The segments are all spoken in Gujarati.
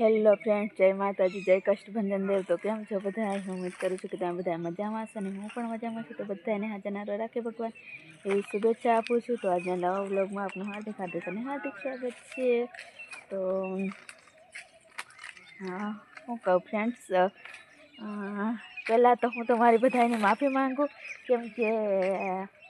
હેલો ફ્રેન્ડ જય માતાજી, જય કષ્ટભંજન દેવ. તો કેમ છો બધા? હું ઉમેદ કરું છું કે તમે બધા મજામાં છો અને હું પણ મજામાં છું. તો બધાને હાજર રાખે ભગવાન. એવી શુભેચ્છા આપું છું. તો આજના નવા વ્લોગમાં આપનું હાર્દિક હાર્દિક અને હાર્દિક સ્વાગત છે. તો, હા, હું કહું ફ્રેન્ડ્સ પહેલાં તો હું તમારી બધાની માફી માંગુ. કેમ કે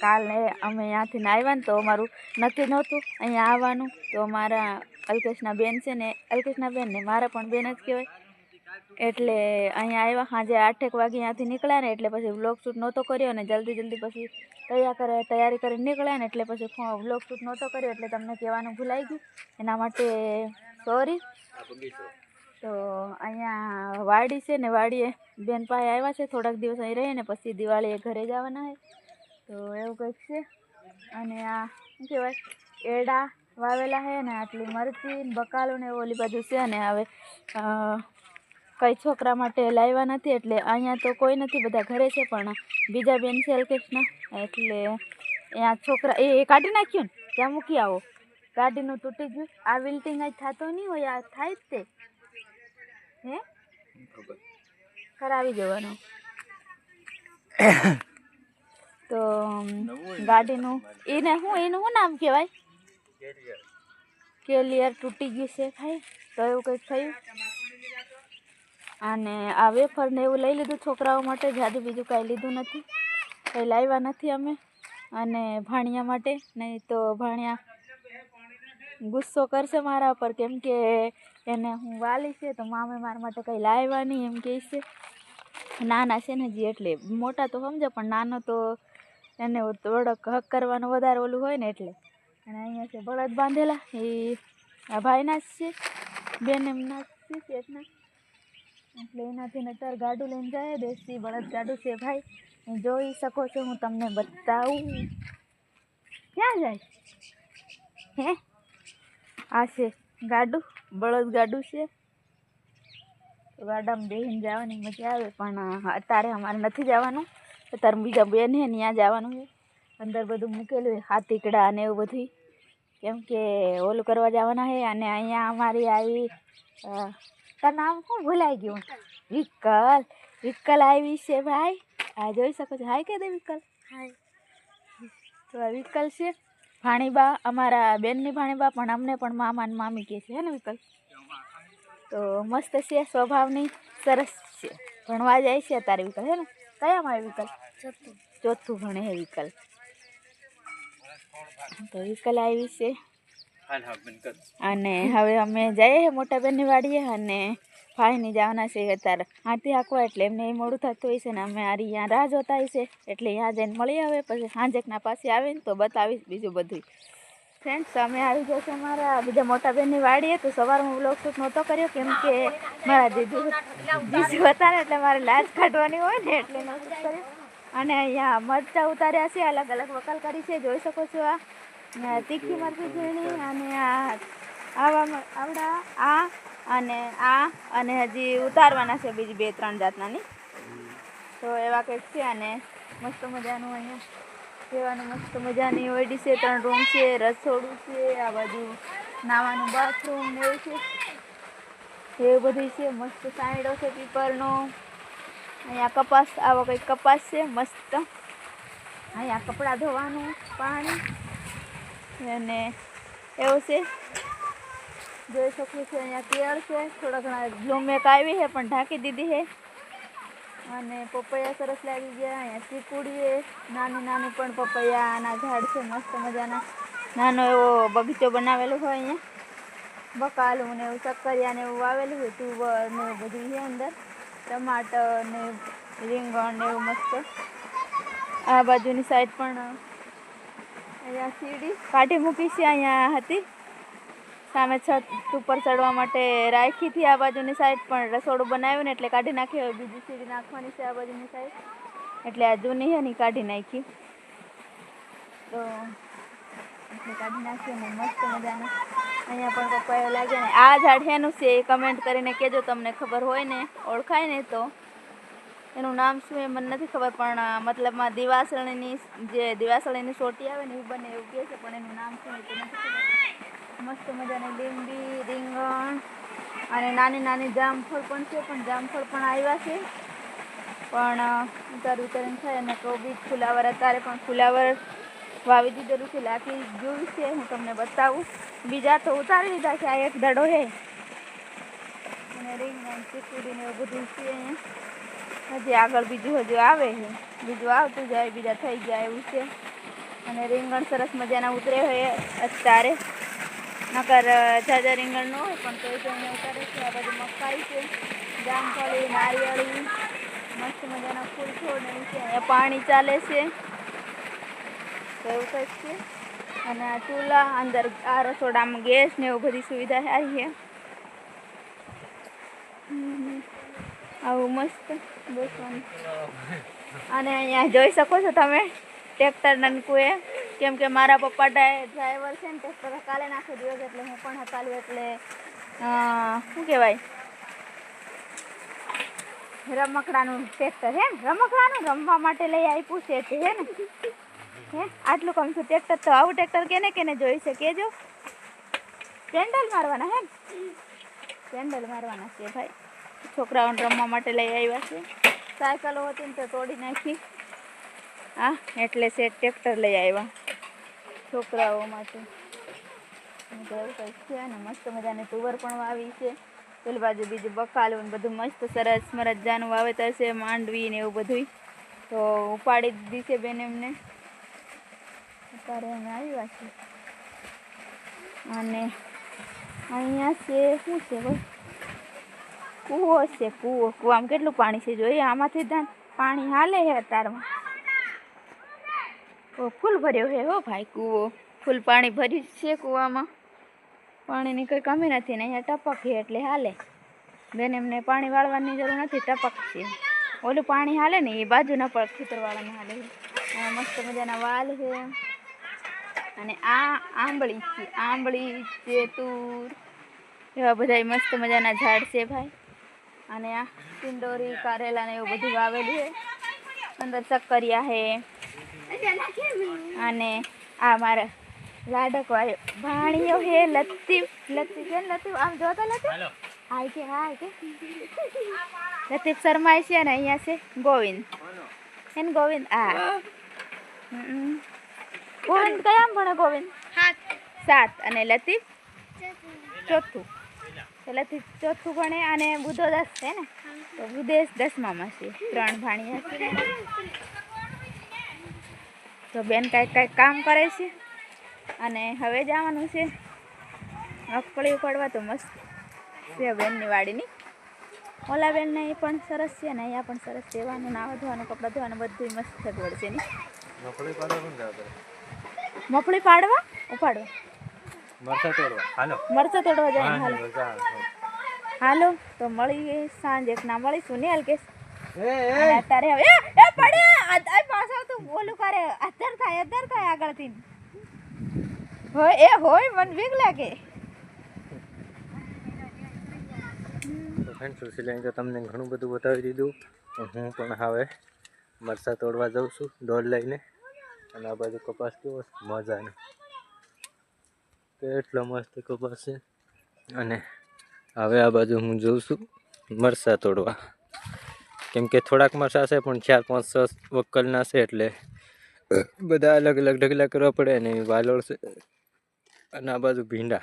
કાલે અમે ત્યાંથી આવ્યા ને તો અમારું નક્કી નહોતું. અહીંયા આવવાનું. તો મારા અલ્કેશના બેન છે ને અલ્કેશના બેન ને મારા પણ બેન જ કહેવાય. એટલે અહીંયા આવ્યા સાંજે આઠેક વાગે ત્યાંથી નીકળ્યા ને, એટલે પછી વ્લોગ શૂટ નહોતો કર્યો અને જલ્દી જલ્દી પછી તૈયાર કરે, તૈયારી કરીને નીકળ્યા ને, એટલે પછી વ્લોગ શૂટ નહોતો કર્યો, એટલે તમને કહેવાનું ભૂલાઈ ગયું. એના માટે સોરી તો અહીંયા વાડી છે ને, વાડીએ બેન પાસે આવ્યા છે, થોડાક દિવસ અહીં રહીએ ને, પછી દિવાળીએ ઘરે જવાના છે. તો એવું કંઈક છે. અને આ શું કહેવાય? એડા વાવેલા છે ને આટલી મરચી ને બકાલું ને ઓલી બાજુ છે ને હવે કંઈ છોકરા માટે લાવ્યા નથી એટલે અહીંયા તો કોઈ નથી બધા ઘરે છે પણ બીજા બેન છે અલ્કેશના એટલે અહીંયા છોકરા એ એ કાઢી નાખ્યું ને ત્યાં મૂકી આવો. ગાડીનું તૂટી ગયું આ વિલ્ટિંગ જ થતો નહીં હોય આ થાય જ તે. હે? કરાવી દેવાનું. તો ગાડીનું એને શું એનું શું નામ કહેવાય? કેલિયર તૂટી ગયું છે ભાઈ. તો એવું કંઈક થયું? અને આ વેફરને એવું લઈ લીધું છોકરાઓ માટે જાદુ બીજું કાંઈ લીધું નથી. કંઈ લાવ્યા નથી અમે. અને ભાણિયા માટે, નહીં તો ભાણિયા ગુસ્સો કરશે મારા પર, કેમ કે એને હું વાલી છે, તો મામે મારા માટે કંઈ લાવ્યા નહીં, એમ કહે છે. નાના છે ને જે એટલે મોટા તો સમજે, પણ નાનો તો એને થોડોક હક કરવાનો વધારે ઓલું હોય ને એટલે. અને અહીંયા છે બળદ બાંધેલા. એ આ ભાઈના જ છે. બેન એમના જ છે, શેઠના. એટલે એનાથી નતર ગાડું લઈને જાય, દેશી બળદ ગાડું છે ભાઈ. જોઈ શકો છો, હું તમને બતાવું. ક્યાં જાય? હે? આ છે ગાડું, બળદ ગાડું છે. ગાડામાં બેહીને જવાની મજા આવે, પણ અત્યારે અમારે નથી જવાનું. અત્યારે બીજા બેન ને ત્યાં જવાનું છે. અંદર બધું મૂકેલું હોય હાથીકડા અને એવું બધું કેમ કે ઓલું કરવા જવાના છે અને અહીંયા અમારી આવી તાર નામ શું ભૂલાઈ ગયું? વિકલ વિકલ આવી છે ભાઈ. આ જોઈ શકો છો. હાય કે દે વિકલ હાય. તો આ વિકલ છે. ભાણીબા અમારા બેનની ભાણીબા પણ અમને પણ મામા ને મામી કહે છે હે ને વિકલ તો મસ્ત છે સ્વભાવની સરસ છે. ભણવા જાય છે અત્યારે વિકલ હે ને? કયામાં આવે વિકલ ચોથું. ભણે હે વિકલ તો વિકલ આવી છે. અને હવે અમે જઈએ મોટા બેનની વાડીએ અને ભાઈની જવાના છે અત્યારે. હાથી હાંકવા એટલે એમને એ મોડું થતું હોય છે ને અમે આરી અહીંયા રાહ જોતા હોય છે. એટલે ત્યાં જઈને મળી આવે પછી સાંજેકના પાસે આવે ને તો બતાવીશ બીજું બધું ફ્રેન્ડ્સ અમે આવી ગયા છે મારા બીજા મોટા બેનની વાડીએ તો સવારમાં બ્લોગ શૂટ નહોતો કર્યો કેમ કે મારા દીદી દીદી હતા ને એટલે મારે લાજ કાઢવાની હોય ને એટલે નહોતું કર્યું? અને અહીંયા મરચાં ઉતાર્યા છે, અલગ અલગ વકલ કરી છે, જોઈ શકો છો આ. તીખી મરચી ઝીણી અને આ આવા આવડા, આ અને આ અને હજી ઉતારવાના છે બીજી બે, ત્રણ જાતનાની. તો એવા કંઈક છે અને મસ્ત મજાનું અહીંયા રહેવાનું મસ્ત મજાની ઓયડી છે, ત્રણ રૂમ છે, રસોડું છે, આ બાજુ નાવાનું બાથરૂમ એવું છે. એવું બધું છે, મસ્ત સાઈડો છે, પીપળનો. અહીંયા કપાસ આવો કંઈક કપાસ છે મસ્ત. અહીંયા કપડાં ધોવાનું પાણી. અને એવું છે. જોઈ શકું છું અહીંયા કેળ છે. થોડા ઘણા ઝુમેક આવી છે પણ ઢાંકી દીધી છે. અને પપૈયા સરસ લાગી ગયા અહીંયા ચીકુડી નાની નાની પણ પપૈયાના ઝાડ છે મસ્ત મજાના. નાનો એવો બગીચો બનાવેલો હોય અહીંયા. બકાલું ને એવું શક્કરિયા ને એવું વાવેલું હોય તુવર ને બધું છે અંદર. ટમાટર ને રીંગણ ને એવું મસ્ત. આ બાજુની સાઈડ પણ અહીંયા સીડી કાઢી મૂકી છે અહીંયા હતી. સામે છત ઉપર ચડવા માટે રાખી હતી આ બાજુની સાઈડ પણ રસોડું બનાવ્યું ને એટલે કાઢી નાખી હવે બીજી સીડી નાખવાની છે આ બાજુની સાઈડ એટલે આ જૂની છે ને કાઢી નાખી. તો ને મસ્ત મજાનું. અહીંયા પણ પપ્પાએ લાગ્યા ને, આ ઝાડ શેનું છે એ કમેન્ટ કરીને કહેજો તમને ખબર હોય ને, ઓળખાય ને તો. એનું નામ શું એ મને નથી ખબર, પણ મતલબમાં દિવાસળીની જે દિવાસળીની સોટી આવે ને એ બને એવું કહે છે, પણ એનું નામ શું એ મસ્ત મજાની લીંબી, રીંગણ અને નાની નાની જામફળ પણ છે, પણ જામફળ પણ આવ્યા છે. પણ ઉતાર ઉતારીને થાય અને કોબીજ ફુલાવર, અત્યારે પણ ફુલાવર વાવી દીધેલું છે લાખી જોયું છે, હું તમને બતાવું. બીજા તો ઉતારી દીધા છે, આ એક દડો છે. અને રીંગણ ચીકુડી એવું બધું છે. હજી આગળ બીજું હજુ આવે છે. બીજું આવતું જાય, બીજા થઈ ગયા એવું છે. અને રીંગણ સરસ મજાના ઉતરે હોય અત્યારે. નકર જાજા રીંગણ ન હોય, પણ તો એને ઉતારે છે. આ બાજુ મકાઈ છે, જામફળી, નારિયેળી, મસ્ત મજાના ફૂલ છોડ ને એવું અહીંયા પાણી ચાલે છે. એવું કંઈક છે. અને આ ચૂલા અંદર આ રસોડામાં ગેસ ને એવું બધી સુવિધા સારી છે. આવું મસ્ત બેસવાનું. અને અહીંયા જોઈ શકો છો તમે ટ્રેક્ટર નનકું એ કેમ કે મારા પપ્પા ડ્રાઈવર છે ને ટ્રેક્ટર હકાલે નાખી દિવસ એટલે હું પણ હકાલું એટલે શું કહેવાય? રમકડાનું ટ્રેક્ટર હે રમકડાનું રમવા માટે લઈ આપ્યું છે, તે હે ને. હે આટલું કમ છું. ટ્રેક્ટર તો આવું ટ્રેક્ટર કેને કેને જોઈ છે? કેજો. કેન્ડલ મારવાના હે કેન્ડલ મારવાના છે ભાઈ. છોકરાઓને રમવા માટે લઈ આવ્યા છે. સાયકલો હતી ને તો તોડી નાખી. હા, એટલે છે ટ્રેક્ટર લઈ આવ્યા. છોકરાઓ માટે. છે અને મસ્ત મજાની તુવર પણ વાવી છે. પેલી બાજુ બીજું બકાલું ને બધું મસ્ત સરસ મરજાનું વાવેતર છે, માંડવી ને એવું બધું તો ઉપાડી દીધી છે બેન એમને. અત્યારે અમે આવ્યા છીએ. અને અહીંયા છે, શું છે કૂવો છે, કૂવો. કૂવામાં કેટલું પાણી છે? જોઈએ, આમાંથી ધાન પાણી હાલે છે અત્યારમાં ઓ, ફૂલ ભર્યો છે હો ભાઈ કૂવો. ફૂલ પાણી ભર્યું છે કૂવામાં. પાણીની કંઈ કમી નથી ને અહીંયા ટપક છે એટલે હાલે. બેન, એમને પાણી વાળવાની જરૂર નથી, ટપક છે. ઓલું પાણી હાલે ને, એ બાજુના પર ખેતરવાળાને હાલે મસ્ત મજાના વાલ છે. અને આ આંબળી છે આંબળી ચેતુર એવા બધા મસ્ત મજાના ઝાડ છે ભાઈ. અને આ ટિંડોરી કારેલા ને એવું બધું વાવેલું છે. અંદર શક્કરિયા છે. અને આ મારા લાડક વાળો ભાણીઓ હે લતીફ. લતીફ છે ને લતીફ? આમ જોતો લતીફ? હાય કે હાય કે. લતીફ શર્માય છે અને અહીંયા છે. ગોવિંદ. હે ગોવિંદ? આ હમ. ગોવિંદ કયામ ભણે ગોવિંદ? સાત. અને લતીફ? ચોથું. લતીફ ચોથું ભણે અને બુધો દસ છે ને? તો બુધેશ દસમામાં છે ત્રણ ભાણિયા છે. તો બેન કાંઈક કાંઈક કામ કરે છે? અને હવે જવાનું છે મગફળી ઉપાડવા. તો મસ્ત છે બેનની વાડીની. ઓલા બેનને એ પણ સરસ છે ને અહીંયા પણ સરસ સેવાનું નાવા ધોવાનું કપડાં ધોવાનું બધું મસ્ત સગવડ છે ની મગફળી પાડવા? ઉપાડવા. મરચા તોડવા. હાલો. મરચા તોડવા જાય હાલો. હાલો તો મળીએ સાંજે ના મળીશું ને અને અત્યારે હવે એ એ પડે આ પાછળ તું બોલું કરે અત્યારે થાય અત્યારે થાય આગળથી. હોય એ હોય મને બીક લાગે. ફ્રેન્ડ સુશી લઈને તો તમને ઘણું બધું બતાવી દીધું. હું પણ હવે મરચા તોડવા જાઉં છું દોડ લઈને. અને આ બાજુ કપાસ કેવો મજાનો. એટલો મસ્ત કપાસ છે. અને હવે આ બાજુ હું જોઉં છું મરસા તોડવા. કેમ કે થોડાક મરસા છે, પણ ચાર, પાંચ, છ વક્કલના છે એટલે બધા અલગ અલગ ઢગલા કરવા પડે અને વાલોળ છે. અને આ બાજુ ભીંડા.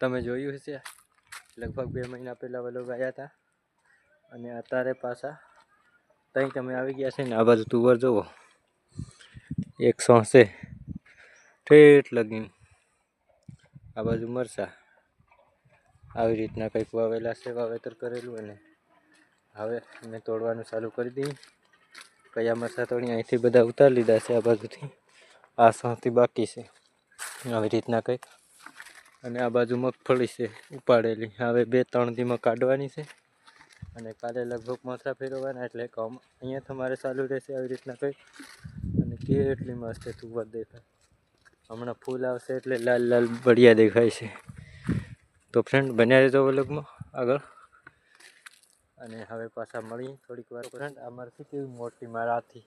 તમે જોયું હશે, લગભગ બે મહિના પહેલાં વલો ગયા હતા. અને અત્યારે પાછા ત્યાં તમે આવી ગયા છે ને આ બાજુ તુવર જુઓ એક હશે ઠેઠ લગીને. આ બાજુ મરચા. આવી રીતના કંઈક વાવેલા છે, વાવેતર કરેલું અને હવે મેં તોડવાનું ચાલુ કરી દઈએ કયા મરચા તોડી અહીંથી બધા ઉતારી લીધા છે, આ બાજુથી. આ સૌથી બાકી છે. આવી રીતના કંઈક. અને આ બાજુ મગફળી છે, ઉપાડેલી. હવે બે, ત્રણ દીમાં કાઢવાની છે. અને કાલે લગભગ મથરા ફેરવવાના, એટલે કામ અહીંયા તમારે ચાલુ રહેશે, આવી રીતના કંઈક. કેટલી મસ્ત તુવર દેખાય. હમણાં ફૂલ આવશે એટલે લાલ લાલ બળિયા દેખાય છે. તો ફ્રેન્ડ બન્યા રહેજો વ્લોગમાં આગળ. અને હવે પાછા મળી થોડીક વાર. ફ્રેન્ડ આ મરસી કેવી મોટી મારાથી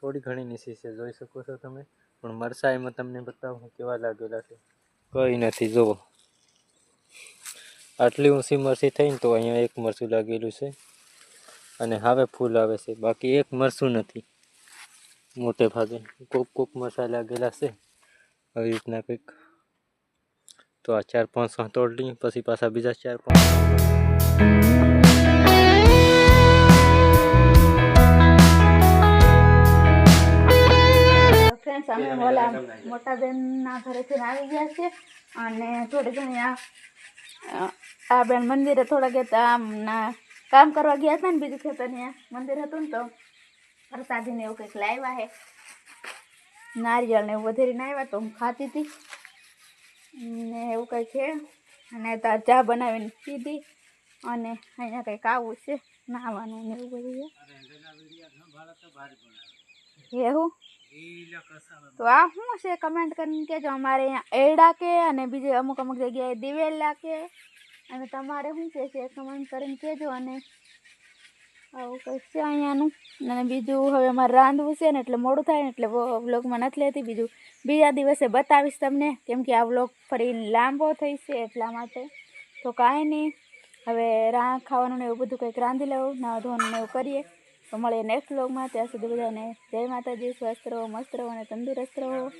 થોડી ઘણી નીસી છે, જોઈ શકો છો તમે. પણ મરસા એમાં તમને બતાવું કેવા લાગેલા છે. કંઈ નથી, જુઓ. આટલી ઊંચી મરસી થઈને તો અહીંયા એક મરસું લાગેલું છે. અને હવે ફૂલ આવે છે. બાકી એક મરસું નથી. મોટે ભાગે કોક કોક મરસા લાગેલા છે આવી રીતના કંઈક તો આ ચાર પાંચ તોડ લઈએ પછી પાછા બીજા ચાર પાંચ ફ્રેન્ડ્સ અમે ઓલા મોટા બેનના ઘરેથી આવી ગયા છે અને થોડી ઘણી આ અ, આ બેન મંદિરે થોડા ગયા આમ ના કામ કરવા ગયા હતા ને બીજું ખેતર ત્યાં મંદિર હતું ને તો પ્રસાદીને એવું કંઈક લાવ્યા હે નારિયેળને એવું વધેરીને આવ્યા તો હું ખાતી હતી. ને એવું કંઈક છે. અને તાર ચા બનાવીને પીધી. અને અહીંયા કંઈક આવું છે, નાહવાનું ને એવું બધું એવું? તો આ શું છે? કમેન્ટ કરીને કહેજો. અમારે અહીંયા એડા કે અને બીજે અમુક અમુક જગ્યાએ દિવેલા કે. અને તમારે શું કે છે કમેન્ટ કરીને કહેજો. અને આવું કંઈક છે અહીંયાનું. અને બીજું હવે અમારે રાંધવું છે ને, એટલે મોડું થાય ને, એટલે વ્લોગમાં નથી લેતી. બીજું બીજા દિવસે બતાવીશ તમને, કેમ કે આ વ્લોગ ફરી લાંબો થઈ છે એટલા માટે. તો કાંઈ નહીં, હવે રા ખાવાનું ને એવું બધું કંઈક રાંધી લેવું નાવા ધોવાનું ને એવું કરીએ. તો મળીએ નેક્સ્ટ વ્લોગમાં. ત્યાં સુધી બધાને જય માતાજી, સ્વસ્થ રહો, મસ્ત રહો અને તંદુરસ્ત રહો.